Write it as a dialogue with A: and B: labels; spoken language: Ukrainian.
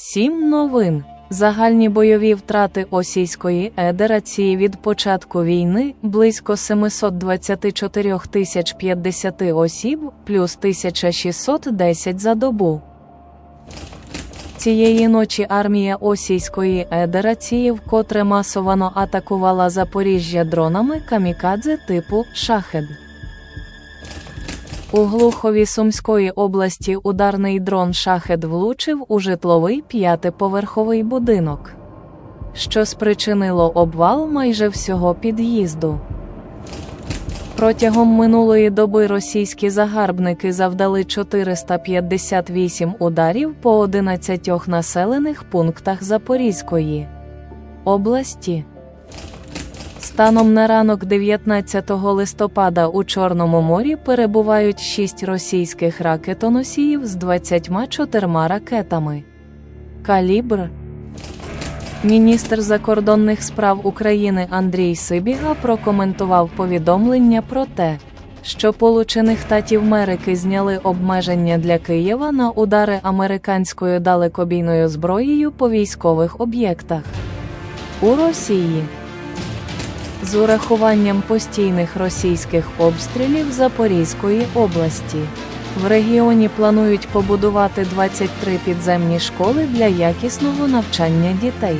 A: Сім новин. Загальні бойові втрати Осійської Едерації від початку війни близько 724 тисяч 50 осіб, плюс 1610 за добу. Цієї ночі армія Осійської Едерації вкотре масовано атакувала Запоріжжя дронами камікадзе типу Шахед. У Глухові Сумської області ударний дрон Шахед влучив у житловий п'ятиповерховий будинок, що спричинило обвал майже всього під'їзду. Протягом минулої доби російські загарбники завдали 458 ударів по 11 населених пунктах Запорізької області. Станом на ранок 19 листопада у Чорному морі перебувають 6 російських ракетоносіїв з 24 ракетами. Калібр Міністр закордонних справ України Андрій Сибіга прокоментував повідомлення про те, що Получених Штатів Америки зняли обмеження для Києва на удари американською далекобійною зброєю по військових об'єктах у Росії. З урахуванням постійних російських обстрілів Запорізької області. В регіоні планують побудувати 23 підземні школи для якісного навчання дітей.